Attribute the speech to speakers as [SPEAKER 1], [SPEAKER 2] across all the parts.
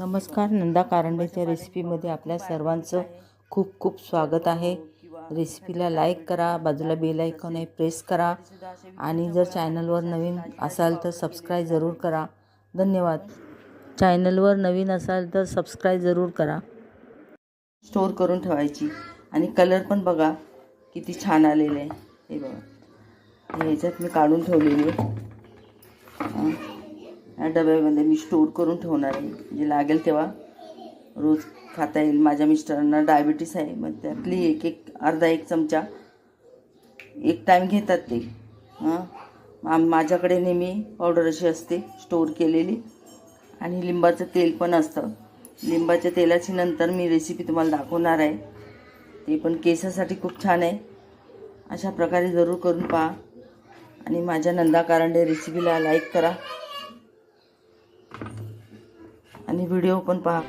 [SPEAKER 1] नमस्कार नंदा कारंडेच्या रेसिपीमध्ये आपल्या सर्वांचं खूप खूप स्वागत आहे. रेसिपीला लाईक करा बाजूला बेल आयकॉन आहे प्रेस करा. आणि जर चॅनलवर नवीन असाल तर सबस्क्राईब जरूर करा. धन्यवाद. चॅनलवर नवीन असाल तर सबस्क्राईब जरूर करा. स्टोर करून ठेवायची. आणि कलर पण बघा किती छान आलेले आहे. हे बघा. ह्याच्यात मी काढून ठेवलेली आहे. डब्यामध्ये मी स्टोर करून ठेवणार आहे. म्हणजे लागेल तेव्हा रोज खाता येईल. माझ्या मिस्टरांना डायबिटीस आहे. मग त्यातली एक एक अर्धा एक चमचा एक टाईम घेतात ते. हां? आम- माझ्याकडे नेहमी पावडर अशी असते स्टोर केलेली. आणि लिंबाचं तेल पण असतं. लिंबाच्या तेलाची नंतर मी रेसिपी तुम्हाला दाखवणार आहे. ते पण केसासाठी खूप छान आहे. अशा प्रकारे जरूर करून पहा. आणि माझ्या नंदा कारंडे रेसिपीला लाईक करा आणि व्हिडिओ पण पहा.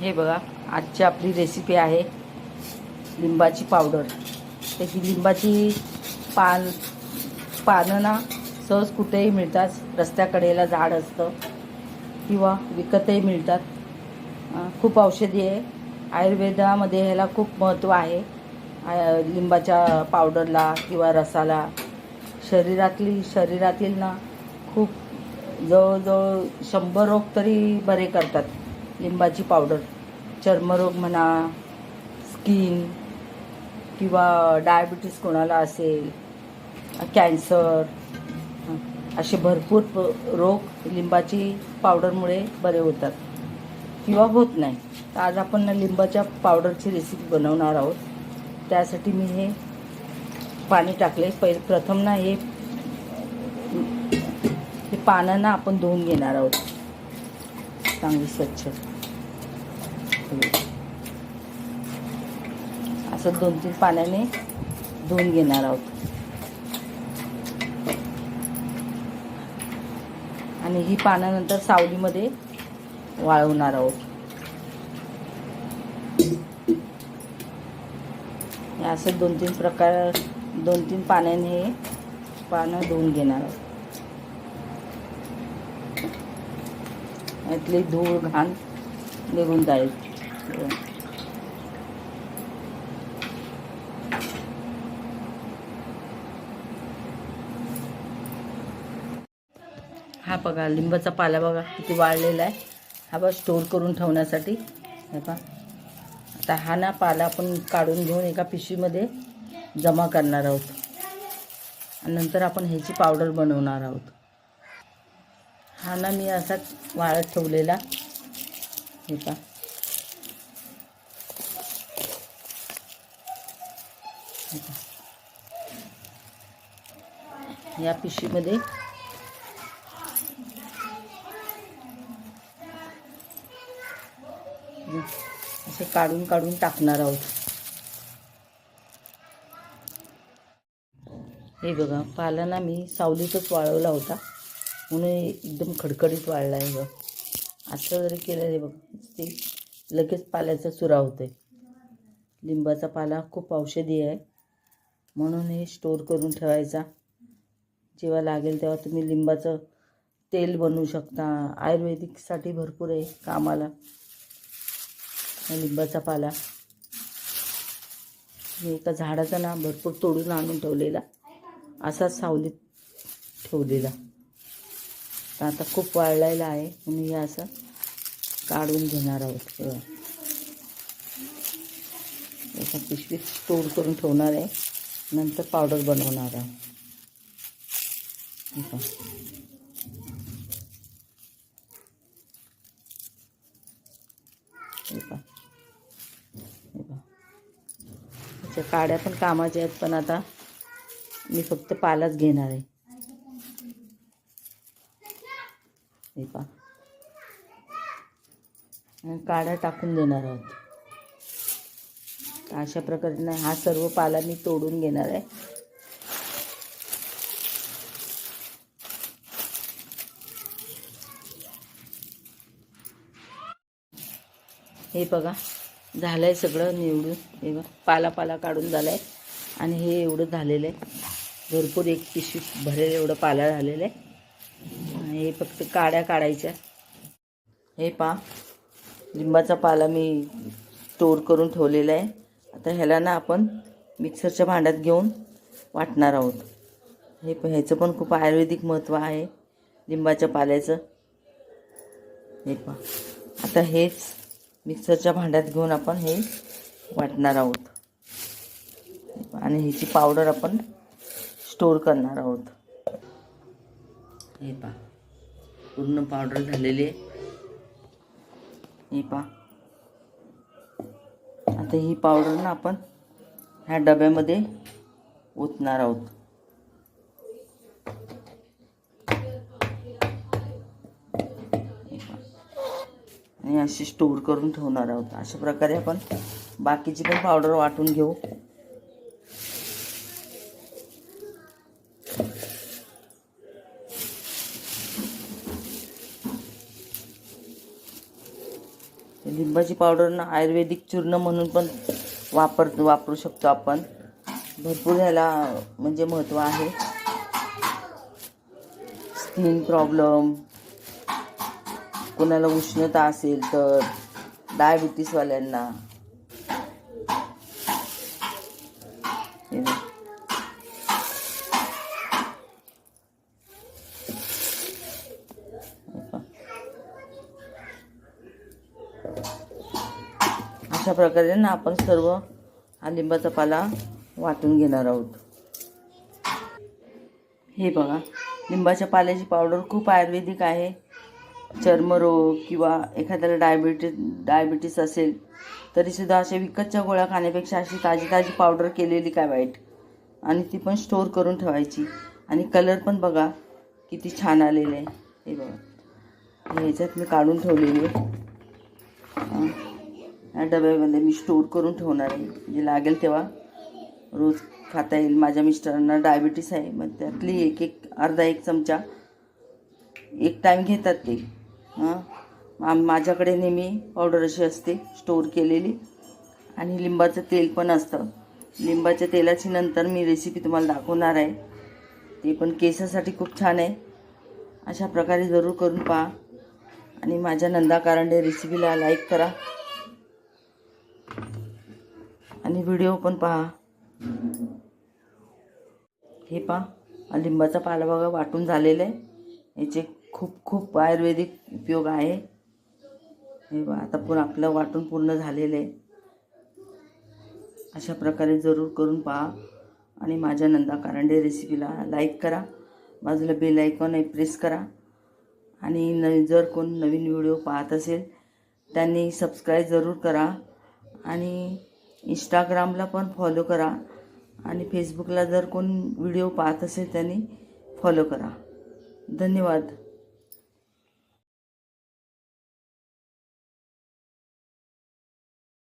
[SPEAKER 1] हे बघा आजची आपली रेसिपी आहे लिंबाची पावडर. तर ही लिंबाची पान पानं ना सहज कुठेही मिळतात. रस्त्याकडेला झाड असतं किंवा विकतही मिळतात. खूप औषधी आहे. आयुर्वेदामध्ये ह्याला खूप महत्त्व आहे. आय- लिंबाच्या पावडरला किंवा रसाला. शरीरातली शरीरातील ना खूप जवळजवळ शंभर रोग तरी बरे करतात. लिंबाची पावडर. चर्मरोग म्हणा स्किन किंवा डायबिटीस कोणाला असेल कॅन्सर असे भरपूर प- रोग लिंबाची पावडरमुळे बरे होतात. किंवा होत नाही. तर आज आपण ना लिंबाच्या पावडरची रेसिपी बनवणार आहोत. त्यासाठी मी हे पाणी टाकले पहिले प्रथम ना हे हे पानं ना आपण धुवून घेणार आहोत. चांगली स्वच्छ. असं दोन तीन पाण्याने धुवून घेणार आहोत. आणि ही पानानंतर सावलीमध्ये वाळवणार आहोत. हे असं दोन तीन प्रकार दोन तीन पाण्याने हे पानं धुवून घेणार आहोत. यातली धूळ घाण निघून जाईल. हा बघा लिंबाचा पाला बघा किती वाळलेला आहे. हा स्टोर करून ठेवण्यासाठी. हे पहा. आता हा ना पाला आपण काढून घेऊन एका पिशवीमध्ये जमा करणार आहोत. आणि नंतर आपण ह्याची पावडर बनवणार आहोत. हा ना मी असा वाळत ठेवलेला. हे पा हे पहा. या पिशवीमध्ये असे काढून काढून टाकणार आहोत. हे बघा पाला ना मी सावलीतच वाळवला होता. म्हणून हे एकदम खडखडीत वाळला आहे बघ. असं जरी केलं हे बघ ते लगेच पाल्याचा चुरा होते लिंबाचा पाला खूप औषधी आहे. म्हणून हे स्टोर करून ठेवायचा. जेव्हा लागेल तेव्हा तुम्ही लिंबाचं तेल बनवू शकता. आयुर्वेदिकसाठी भरपूर आहे कामाला. लिंबाचा पाला. एका झाडाचा ना भरपूर तोडून आणून ठेवलेला. असा सावलीत ठेवलेला. तर आता खूप वाळलेला आहे. म्हणून हे असं काढून घेणार आहोत. एका पिशवीत स्टोर करून ठेवणार आहे. नंतर पावडर बनवणार आहे. हे पहा. हे पहा हे पहा त्या काड्या पण कामाच्या आहेत पण आता मी फक्त पालाच घेणार आहे. हे पा काड्या टाकून देणार आहोत. अशा प्रकारे हा सर्व पाला मी तोडून घेणार आहे. हे बघा.
[SPEAKER 2] झालं आहे सगळं निवडून. हे पाला पाला काढून झाला आहे आणि हे एवढं झालेलं आहे. भरपूर एक पिशवी भरेल एवढं पाला झालेलं आहे. आणि हे फक्त काड्या काढायच्या. हे पा लिंबाचा पाला मी स्टोर करून ठेवलेला आहे. आता ह्याला ना आपण मिक्सरच्या भांड्यात घेऊन वाटणार आहोत. हे प- ह्याचं पण खूप आयुर्वेदिक महत्त्व आहे. लिंबाच्या पाल्याचं. हे पहा. आता हेच मिक्सरच्या भांड्यात घेऊन आपण हे वाटणार आहोत. आणि ह्याची पावडर आपण स्टोर करणार आहोत. हे पहा. पूर्ण पावडर झालेली आहे. हे पहा. आता ही पावडर ना आपण ह्या डब्यामध्ये ओतणार आहोत. अशी स्टोर करून ठेवणार आहोत. अशा प्रकारे आपण बाकीची पण पावडर वाटून घेऊ. लिंबाची पावडर ना आयुर्वेदिक चूर्ण म्हणून पण वापर वापरू शकतो आपण. भरपूर ह्याला म्हणजे महत्त्व आहे. स्किन प्रॉब्लेम कोणाला उष्णता असेल तर डायबिटीसवाल्यांना अशा प्रकारे ना आपण सर्व हा लिंबाचा पाला वाटून घेणार आहोत. हे बघा लिंबाच्या पाल्याची पावडर खूप आयुर्वेदिक आहे. चर्मरोग किंवा एखाद्याला डायबिटीस डायबिटीस असेल तरीसुद्धा अशा विकतच्या गोळ्या खाण्यापेक्षा अशी ताजी ताजी पावडर केलेली काय वाईट? आणि ती पण स्टोर करून ठेवायची. आणि कलर पण बघा किती छान आलेले आहे. हे बघा. ह्याच्यात मी काढून ठेवलेली आहे. या डब्यामध्ये मी स्टोर करून ठेवणार आहे. म्हणजे लागेल तेव्हा रोज खाता येईल. माझ्या मिस्टरांना डायबिटीस आहे. मग त्यातली एक एक अर्धा एक चमचा एक टाईम घेतात ते. हां? माझ्याकडे नेहमी पावडर अशी असते स्टोर केलेली. आणि लिंबाचं तेल पण असतं. लिंबाच्या तेलाची नंतर मी रेसिपी तुम्हाला दाखवणार आहे. ते पण केसासाठी खूप छान आहे. अशा प्रकारे जरूर करून पहा. आणि माझ्या नंदा कारंडे रेसिपीला लाईक करा. आणि व्हिडिओ पण पहा. हे पहा. लिंबाचा पाला बघा वाटून झालेला आहे. याचे खूप खूप आयुर्वेदिक उपयोग आहे. हे आता पूर्ण आपलं वाटून पूर्ण झालेलं आहे. अशा प्रकारे जरूर करून पहा आणि माझ्या नंदा कारंडे रेसिपीला लाईक करा. बाजूला बेल आयकॉन आहे प्रेस करा. आणि न जर कोण नवीन व्हिडिओ पाहत असेल त्यांनी सबस्क्राईब जरूर करा. आणि इंस्टाग्रामला पण फॉलो करा. आणि फेसबुकला जर कोण व्हिडिओ पाहत असेल त्यांनी फॉलो करा. धन्यवाद.